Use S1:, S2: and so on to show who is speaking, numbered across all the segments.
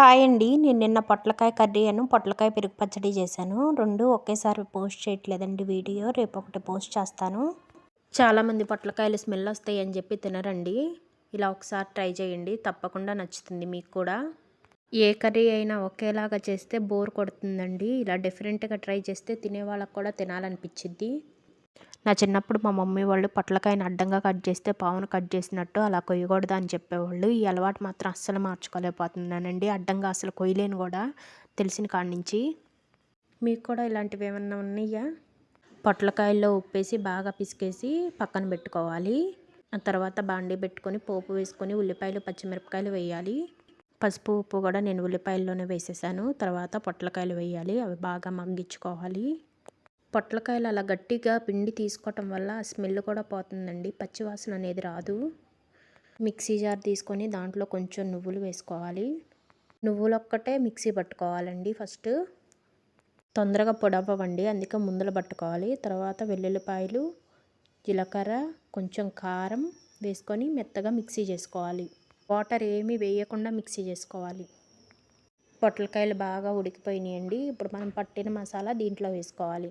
S1: Hi అండి. నేను నిన్న పొట్లకాయ కర్రీ అను పొట్లకాయ పెరుగు పచ్చడి చేశాను. రెండు ఒకేసారి పోస్ట్ చేయట్లేదండి వీడియో. రేపు ఒకటి పోస్ట్ చేస్తాను. చాలామంది పొట్లకాయలు స్మెల్ వస్తాయి అని చెప్పి తినరండి. ఇలా ఒకసారి ట్రై చేయండి. తప్పకుండా నచ్చుతుంది మీకు కూడా. ఏ కర్రీ అయినా ఒకేలాగా చేస్తే బోర్ కొడుతుందండి. ఇలా డిఫరెంట్గా ట్రై చేస్తే తినే వాళ్ళకి కూడా తినాలనిపించిద్ది నా చిన్నప్పుడు మా మమ్మీ వాళ్ళు పొట్లకాయని అడ్డంగా కట్ చేస్తే పావును కట్ చేసినట్టు అలా కొయ్యకూడదు అని చెప్పేవాళ్ళు. ఈ అలవాటు మాత్రం అస్సలు మార్చుకోలేకపోతున్నానండి. అడ్డంగా అసలు కొయ్యలేను కూడా తెలిసిన కాడి నుంచి. మీకు కూడా ఇలాంటివి ఏమన్నా ఉన్నాయా? పొట్లకాయల్లో ఉప్పేసి బాగా పిసికేసి పక్కన పెట్టుకోవాలి. ఆ తర్వాత బాండీ పెట్టుకొని పోపు వేసుకొని ఉల్లిపాయలు పచ్చిమిరపకాయలు వేయాలి. పసుపు ఉప్పు కూడా నేను ఉల్లిపాయల్లోనే వేసేసాను. తర్వాత పొట్లకాయలు వేయాలి. అవి బాగా మగ్గించుకోవాలి. పొట్లకాయలు అలా గట్టిగా పిండి తీసుకోవటం వల్ల స్మెల్ కూడా పోతుందండి. పచ్చివాసన అనేది రాదు. మిక్సీ జార్ తీసుకొని దాంట్లో కొంచెం నువ్వులు వేసుకోవాలి. నువ్వులు ఒక్కటే మిక్సీ పట్టుకోవాలండి ఫస్ట్. తొందరగా పొడవ్వండి అందుకే ముందులు పట్టుకోవాలి. తర్వాత వెల్లుల్లిపాయలు జీలకర్ర కొంచెం కారం వేసుకొని మెత్తగా మిక్సీ చేసుకోవాలి. వాటర్ ఏమీ వేయకుండా మిక్సీ చేసుకోవాలి. పొట్లకాయలు బాగా ఉడికిపోయినాయండి. ఇప్పుడు మనం పట్టిన మసాలా దీంట్లో వేసుకోవాలి.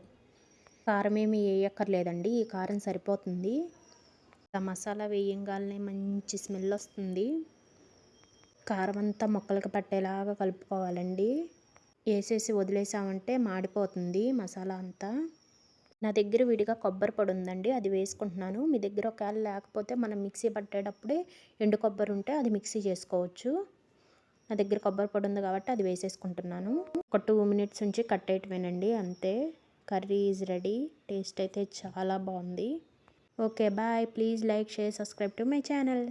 S1: కారం ఏమి వేయక్కర్లేదండి ఈ కారం సరిపోతుంది. మసాలా వేయంగానే మంచి స్మెల్ వస్తుంది. కారం అంతా మొక్కలకు పట్టేలాగా కలుపుకోవాలండి. వేసేసి వదిలేసామంటే మాడిపోతుంది మసాలా అంతా. నా దగ్గర విడిగా కొబ్బరి పొడి ఉందండి. అది వేసుకుంటున్నాను. మీ దగ్గర ఒకవేళ లేకపోతే మనం మిక్సీ పట్టేటప్పుడే ఎండు కొబ్బరి ఉంటే అది మిక్సీ చేసుకోవచ్చు. నా దగ్గర కొబ్బరి పొడి ఉంది కాబట్టి అది వేసేసుకుంటున్నాను. ఒక టూ మినిట్స్ నుంచి కట్టేయటమేనండి. అంతే. Curry is ready. టేస్ట్ అయితే చాలా బాగుంది. Okay bye. Please like share subscribe to my channel.